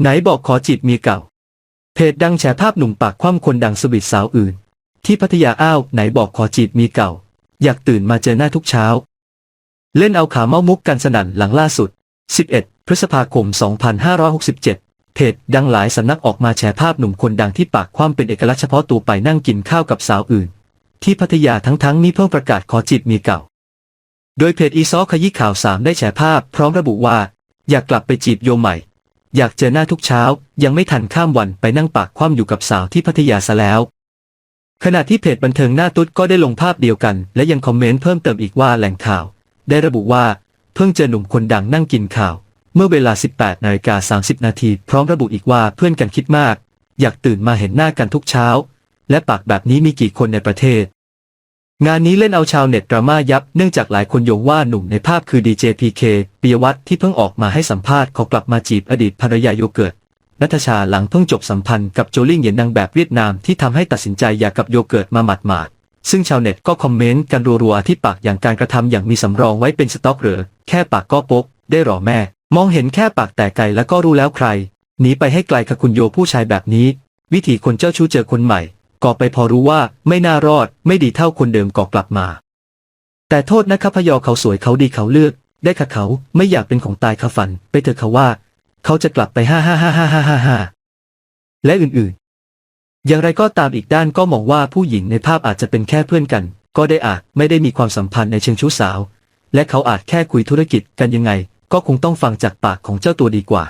ไหนบอกขอจีบเมียเก่า เพจดังแชร์ภาพหนุ่มปากคว่ำคนดังสวิตสาวอื่น ที่พัทยาอ้าวไหนบอกขอจีบเมียเก่า อยากตื่นมาเจอหน้าทุกเช้า เล่นเอาขาเมามุกกันสนั่นหลังล่าสุด 11 พฤษภาคม 2567 เพจดังหลายสำนักออกมาแชร์ภาพหนุ่มคนดังที่ปากคว่ำเป็นเอกลักษณ์เฉพาะตัวไปนั่งกินข้าวกับสาวอื่น ที่พัทยาทั้งๆนี้เพิ่งประกาศขอจีบเมียเก่า โดยเพจอีซอขยี้ข่าวสามได้แชร์ภาพ พร้อมระบุว่า อยากกลับไปจีบโยมใหม่ อยากเจอหน้าทุกเช้า ยังไม่ทันข้ามวันไปนั่งปากคว่ำอยู่กับสาวที่พัทยาซะแล้ว ขณะที่เพจบันเทิงหน้าตุ๊ดก็ได้ลงภาพเดียวกัน และยังคอมเมนต์เพิ่มเติมอีกว่าแหล่งข่าว ได้ระบุว่า เพิ่งเจอหนุ่มคนดังนั่งกินข่าว เมื่อเวลา 18นาฬิกา30 นาทีพร้อมระบุอีกว่าเพื่อนกันคิดมาก อยากตื่นมาเห็นหน้ากันทุกเช้า และปากแบบนี้มีกี่คนในประเทศ งานนี้เล่นเอาชาวเน็ตดราม่ายับ เนื่องจากหลายคนโยงว่าหนุ่มในภาพคือดีเจพีเคปิยวัฒน์ที่เพิ่งออกมาให้สัมภาษณ์เขากลับมาจีบอดีตภรรยาโยเกิร์ตนัทชาหลังเพิ่งจบสัมพันธ์กับโจลิ่งเหยียนนางแบบเวียดนามที่ทำให้ตัดสินใจหย่ากกับโยเกิร์ตมาหมาดๆซึ่งชาวเน็ตก็คอมเมนต์กันรัวๆที่ปากอย่างการกระทำอย่างมีสำรองไว้เป็นสต็อกเหรือแค่ปากก็ปกได้หรอแม่ มองเห็นแค่ปากแต่ไกลแล้วก็รู้แล้วใครหนีไปให้ไกลค่ะคุณโยผู้ชายแบบนี้ วิธีคนเจ้าชู้เจอคนใหม่ ก็ไปพอรู้ว่าไม่น่ารอด ไม่ดีเท่าคนเดิมก็กลับมา แต่โทษนะครับพยอเขาสวยเขาดีเขาเลือก ได้ค่ะเขาไม่อยากเป็นของตายค่ะฝัน ไปเถอะเขาว่า เขาจะกลับไปห้าห้าห้าห้าห้าห้าห้าและอื่นๆ อย่างไรก็ตามอีกด้านก็มองว่าผู้หญิงในภาพอาจจะเป็นแค่เพื่อนกัน ก็ได้อาจไม่ได้มีความสัมพันธ์ในเชิงชู้สาว และเขาอาจแค่คุยธุรกิจกันยังไง ก็คงต้องฟังจากปากของเจ้าตัวดีกว่า